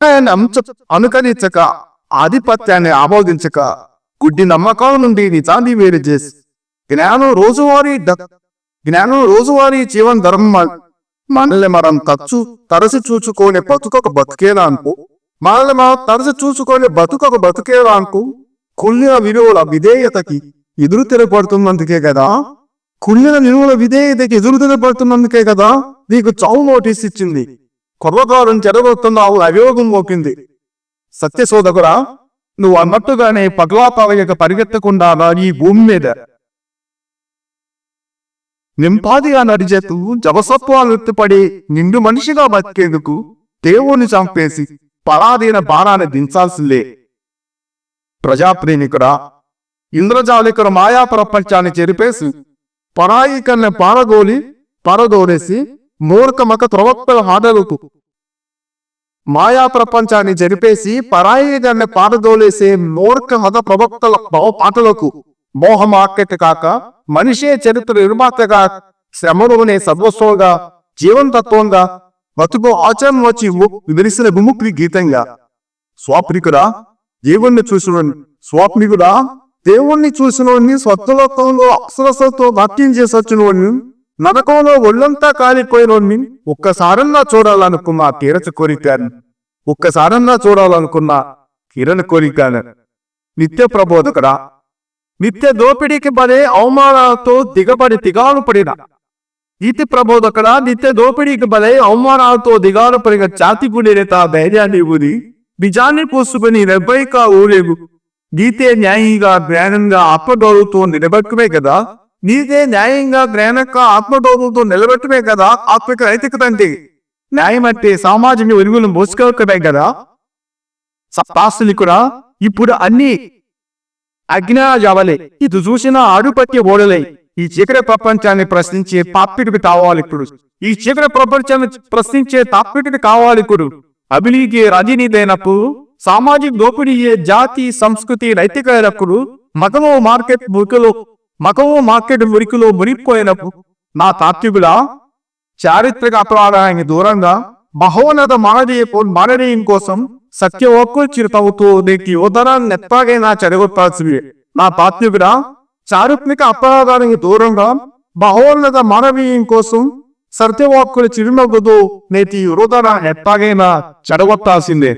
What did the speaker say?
ఆయన అంశ అనుకరించక ఆధిపత్యాన్ని ఆమోదించక గుడ్డి నమ్మకాల నుండి నిజాన్ని వేరు చేసి జ్ఞానం రోజువారీ జ్ఞానం రోజువారీ జీవన ధర్మం మనల్ని మనం తచ్చు తరచి చూచుకొని బతుకొక బతికేలా అనుకో మనల్ని మనం తరచి చూసుకొని బతుకొక బతికేలా అనుకో కుళ్ళిన విలువల విధేయతకి ఎదురు తెరపడుతున్నందుకే కదా? కుళ్ళిన విలువల విధేయతకి ఎదురు తెరపడుతున్నందుకే కదా? నీకు చావు నోటీస్ ఇచ్చింది. కొర్రకారం చెడగొడుతున్నావు అవియోగం మోకింది సత్య సోదకురా నువ్వు అన్నట్టుగానే పగలాపాలయక పరిగెత్తకుండా ఈ భూమి మీద. నింపాదిగా నడిచేతూ జవసత్వాలు ఎత్తుపడి నిండు మనిషిగా బతికేందుకు దేవుణ్ణి చంపేసి పరాధీన బాణాన్ని దించాల్సిందే. ప్రజాప్రేమికుడా ఇంద్రజాలికుల మాయా ప్రపంచాన్ని చెరిపేసి పరాయి కన్నా పారగోలి పారదోలేసి మూర్ఖమక త్రవక్తల హాదరుకు. మాయా ప్రపంచాన్ని జరిపేసి పరాయి కన్నా పారదోలేసే మూర్ఖ మత ప్రవక్తల పాటలకు మోహ కాక మనిషే చరిత్ర నిర్మాతగా శ్రమలోనే సర్వస్వంగా జీవంతత్వంగా బతుకు ఆచరణ వచ్చి వివరిసిన విముక్తి గీతంగా. స్వాప్నికుడా దేవుణ్ణి చూసిన స్వాప్నికుడా దేవుణ్ణి చూసిన స్వత్వలోకంలో అక్షరసతో వాక్యం చేసొచ్చిన నరకంలో ఒళ్ళంతా కాలిపోయినోడిని ఒక్కసారన్నా చూడాలనుకున్న తీరచ కోరికాను. ఒక్కసారన్నా చూడాలనుకున్న కిరణ కోరికాను. నిత్య ప్రబోధకుడా నిత్య దోపిడీకి పడే అవమానాలతో దిగబడి దిగాలు పడిన. నీతి ప్రబోధకుడా నిత్య దోపిడీకి బలై అవమానాలతో దిగాలు పడిన జాతి గుడినేత ధైర్యాన్ని ఊరి నిజాన్ని పూసుకుని నిర్భయక ఊరేగు. నీతే న్యాయంగా జ్ఞానంగా ఆత్మగౌరవంతో నిలబెక్కమే కదా నీదే న్యాయంగా జ్ఞానంగా ఆత్మగౌరవంతో నిలబెట్టమే కదా ఆత్మిక నైతికత అంటే న్యాయం అంటే సామాజిక వెలుగులు మోసుకోవటమే కదా. సత్తాస్తులు ఇప్పుడు అన్ని అజ్ఞాజావలే ఇది చూసిన ఆడుపత్య ఓడలే. ఈ చీకటి ప్రపంచాన్ని ప్రశ్నించే తాత్వికుడు కావాలి ఇప్పుడు. ఈ చీకటి ప్రపంచాన్ని ప్రశ్నించే తాత్వికుడు కావాలి ఇప్పుడు. అభిలీగే రజనీదైనప్పుడు సామాజిక దోపిడీయే జాతి సంస్కృతి నైతికైనప్పుడు మగము మార్కెట్ మురికిలో మగము మార్కెట్ మురికిలో మునిగిపోయినప్పుడు నా తాత్వికుల చారిత్రక అపరాధానికి దూరంగా మహోన్నత మానవీయ మానవీయం కోసం సత్య ఒక్కరు చిరుతవుతూ నీకు యువతరాన్ని ఎత్తాగైనా చెడగొట్టాల్సింది నా తాత్వికుల చారిత్రక అపరాధానికి దూరంగా మహోన్నత మానవీయం కోసం సత్యవాక్కులు చిరునవ్వుతూ నేటి యువతరాన్ని ఎత్తాగైనా చెడగొట్టాల్సిందే.